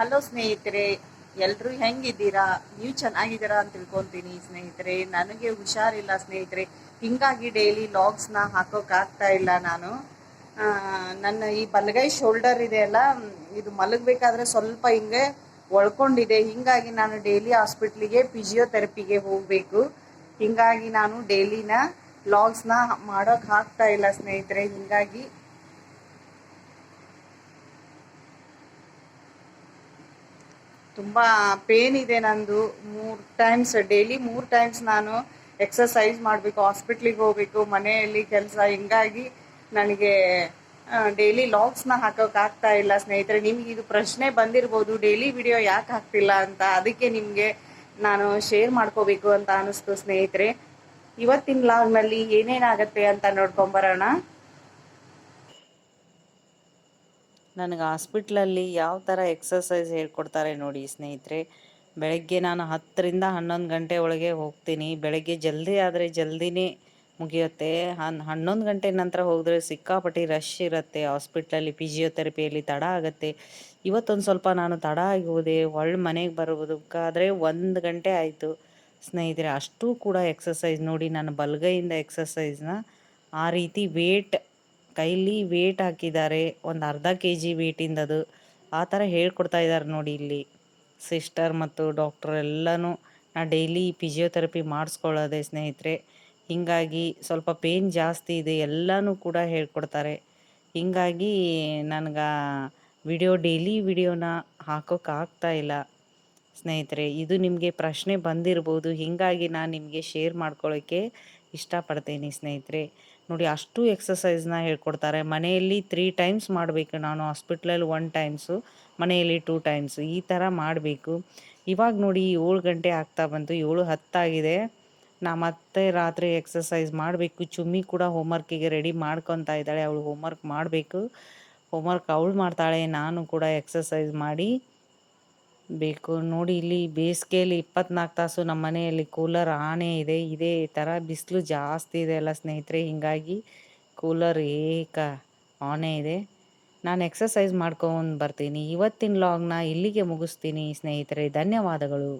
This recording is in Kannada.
ಹಲೋ ಸ್ನೇಹಿತರೆ ಎಲ್ಲರೂ ಹೆಂಗಿದ್ದೀರಾ? ನೀವು ಚೆನ್ನಾಗಿದ್ದೀರಾ ಅಂತ ತಿಳ್ಕೊತೀನಿ ಸ್ನೇಹಿತರೆ. ನನಗೆ ಹುಷಾರಿಲ್ಲ ಸ್ನೇಹಿತರೆ. ಹಿಂಗಾಗಿ ಡೈಲಿ ಲಾಗ್ಸ್ನ ಹಾಕೋಕ್ಕಾಗ್ತಾ ಇಲ್ಲ ನಾನು. ನನ್ನ ಈ ಬಲಗೈ ಶೋಲ್ಡರ್ ಇದೆ ಅಲ್ಲ, ಇದು ಮಲಗಬೇಕಾದ್ರೆ ಸ್ವಲ್ಪ ಹಿಂಗೆ ಒಳ್ಕೊಂಡಿದೆ. ಹಿಂಗಾಗಿ ನಾನು ಡೈಲಿ ಹಾಸ್ಪಿಟ್ಲಿಗೆ ಫಿಜಿಯೋಥೆರಪಿಗೆ ಹೋಗಬೇಕು. ಹಿಂಗಾಗಿ ನಾನು ಡೈಲಿನ ಲಾಗ್ಸ್ನ ಮಾಡೋಕೆ ಆಗ್ತಾ ಇಲ್ಲ ಸ್ನೇಹಿತರೆ. ಹಿಂಗಾಗಿ ತುಂಬ ಪೇನ್ ಇದೆ ನಂದು. ಮೂರು ಟೈಮ್ಸ್ ಡೈಲಿ ಮೂರು ಟೈಮ್ಸ್ ನಾನು ಎಕ್ಸಸೈಸ್ ಮಾಡಬೇಕು ಹಾಸ್ಪಿಟ್ಲಿಗೆ ಹೋಗಬೇಕು, ಮನೆಯಲ್ಲಿ ಕೆಲಸ. ಹಿಂಗಾಗಿ ನನಗೆ ಡೈಲಿ ಲಾಗ್ಸ್ನ ಹಾಕೋಕೆ ಆಗ್ತಾ ಇಲ್ಲ ಸ್ನೇಹಿತರೆ. ನಿಮ್ಗೆ ಇದು ಪ್ರಶ್ನೆ ಬಂದಿರ್ಬೋದು ಡೈಲಿ ವಿಡಿಯೋ ಯಾಕೆ ಹಾಕ್ತಿಲ್ಲ ಅಂತ. ಅದಕ್ಕೆ ನಿಮಗೆ ನಾನು ಶೇರ್ ಮಾಡ್ಕೋಬೇಕು ಅಂತ ಅನಿಸ್ತು ಸ್ನೇಹಿತರೆ. ಇವತ್ತಿನ ಲಾಗ್ನಲ್ಲಿ ಏನೇನಾಗತ್ತೆ ಅಂತ ನೋಡ್ಕೊಂಬರೋಣ ನನಗೆ ಹಾಸ್ಪಿಟ್ಲಲ್ಲಿ ಯಾವ ಥರ ಎಕ್ಸಸೈಸ್ ಹೇಳ್ಕೊಡ್ತಾರೆ ನೋಡಿ ಸ್ನೇಹಿತರೆ. ಬೆಳಗ್ಗೆ ನಾನು ಹತ್ತರಿಂದ ಹನ್ನೊಂದು ಗಂಟೆ ಒಳಗೆ ಹೋಗ್ತೀನಿ. ಬೆಳಗ್ಗೆ ಜಲ್ದಿ ಆದರೆ ಜಲ್ದಿನೇ ಮುಗಿಯುತ್ತೆ. ಹನ್, ಹನ್ನೊಂದು ಗಂಟೆ ನಂತರ ಹೋದರೆ ಸಿಕ್ಕಾಪಟ್ಟಿ ರಶ್ ಇರುತ್ತೆ. ಹಾಸ್ಪಿಟ್ಲಲ್ಲಿ ಫಿಜಿಯೋಥೆರಪಿಯಲ್ಲಿ ತಡ ಆಗುತ್ತೆ. ಇವತ್ತೊಂದು ಸ್ವಲ್ಪ ನಾನು ತಡ ಆಗಿ ಹೋದೆ ಒಳ್ಳೆ ಮನೆಗೆ ಬರೋದಕ್ಕಾದರೆ ಒಂದು ಗಂಟೆ ಆಯಿತು. ಸ್ನೇಹಿತರೆ, ಅಷ್ಟೂ ಕೂಡ ಎಕ್ಸಸೈಸ್ ನೋಡಿ ನಾನು ಬಲಗೈಯಿಂದ ಎಕ್ಸಸೈಸ್ನ ಆ ರೀತಿ ವೇಟ್ ಕೈಲಿ ವೇಟ್ ಹಾಕಿದ್ದಾರೆ. ಒಂದು ಅರ್ಧ ಕೆ ಜಿ ವೇಟಿಂದದು ಆ ಥರ ಹೇಳ್ಕೊಡ್ತಾ ಇದ್ದಾರೆ ನೋಡಿ ಇಲ್ಲಿ. ಸಿಸ್ಟರ್ ಮತ್ತು ಡಾಕ್ಟರ್ ಎಲ್ಲನೂ ನಾ ಡೈಲಿ ಫಿಸಿಯೋಥೆರಪಿ ಮಾಡಿಸ್ಕೊಳ್ಳೋದೆ ಸ್ನೇಹಿತರೆ. ಹೀಗಾಗಿ ಸ್ವಲ್ಪ ಪೇನ್ ಜಾಸ್ತಿ ಇದೆ ಎಲ್ಲನೂ ಕೂಡ ಹೇಳ್ಕೊಡ್ತಾರೆ. ಹೀಗಾಗಿ ನನಗೆ ವಿಡಿಯೋ ಡೈಲಿ ವಿಡಿಯೋನ ಹಾಕೋಕ್ಕಾಗ್ತಾ ಇಲ್ಲ. ಸ್ನೇಹಿತರೆ, ಇದು ನಿಮಗೆ ಪ್ರಶ್ನೆ ಬಂದಿರ್ಬೋದು. ಹೀಗಾಗಿ ನಾನು ನಿಮಗೆ ಶೇರ್ ಮಾಡ್ಕೊಳ್ಳೋಕ್ಕೆ ಇಷ್ಟಪಡ್ತೀನಿ ಸ್ನೇಹಿತರೆ. ನೋಡಿ ಅಷ್ಟು ಎಕ್ಸಸೈಸ್ನ ಹೇಳ್ಕೊಡ್ತಾರೆ. ಮನೆಯಲ್ಲಿ ತ್ರೀ ಟೈಮ್ಸ್ ಮಾಡಬೇಕು ನಾನು ಹಾಸ್ಪಿಟ್ಲಲ್ಲಿ ಒನ್ ಟೈಮ್ಸು ಮನೆಯಲ್ಲಿ ಟೂ ಟೈಮ್ಸು ಈ ಥರ ಮಾಡಬೇಕು. ಇವಾಗ ನೋಡಿ ಏಳು ಗಂಟೆ ಆಗ್ತಾ ಬಂತು, ಏಳು ಹತ್ತಾಗಿದೆ ನಾ ಮತ್ತೆ ರಾತ್ರಿ ಎಕ್ಸಸೈಸ್ ಮಾಡಬೇಕು. ಚುಮ್ಮಿ ಕೂಡ ಹೋಮ್ವರ್ಕಿಗೆ ರೆಡಿ ಮಾಡ್ಕೊತಾ ಇದ್ದಾಳೆ. ಅವಳು ಹೋಮ್ವರ್ಕ್ ಮಾಡಬೇಕು. ಹೋಮ್ವರ್ಕ್ ಅವಳು ಮಾಡ್ತಾಳೆ, ನಾನು ಕೂಡ ಎಕ್ಸಸೈಸ್ ಮಾಡಿ ಬೇಕು. ನೋಡಿ ಇಲ್ಲಿ ಬೇಸಿಗೆಯಲ್ಲಿ ಇಪ್ಪತ್ನಾಲ್ಕು ತಾಸು ನಮ್ಮ ಮನೆಯಲ್ಲಿ ಕೂಲರ್ ಆನೆ ಇದೆ, ಇದೇ ಥರ ಬಿಸಿಲು ಜಾಸ್ತಿ ಇದೆ ಅಲ್ಲ ಸ್ನೇಹಿತರೆ, ಹೀಗಾಗಿ ಕೂಲರ್ ಏಕ ಆನೇ ಇದೆ. ನಾನು ಎಕ್ಸಸೈಸ್ ಮಾಡ್ಕೊಂಡು ಬರ್ತೀನಿ. ಇವತ್ತಿನ ಲಾಗ್ನ ಇಲ್ಲಿಗೆ ಮುಗಿಸ್ತೀನಿ ಸ್ನೇಹಿತರೆ. ಧನ್ಯವಾದಗಳು.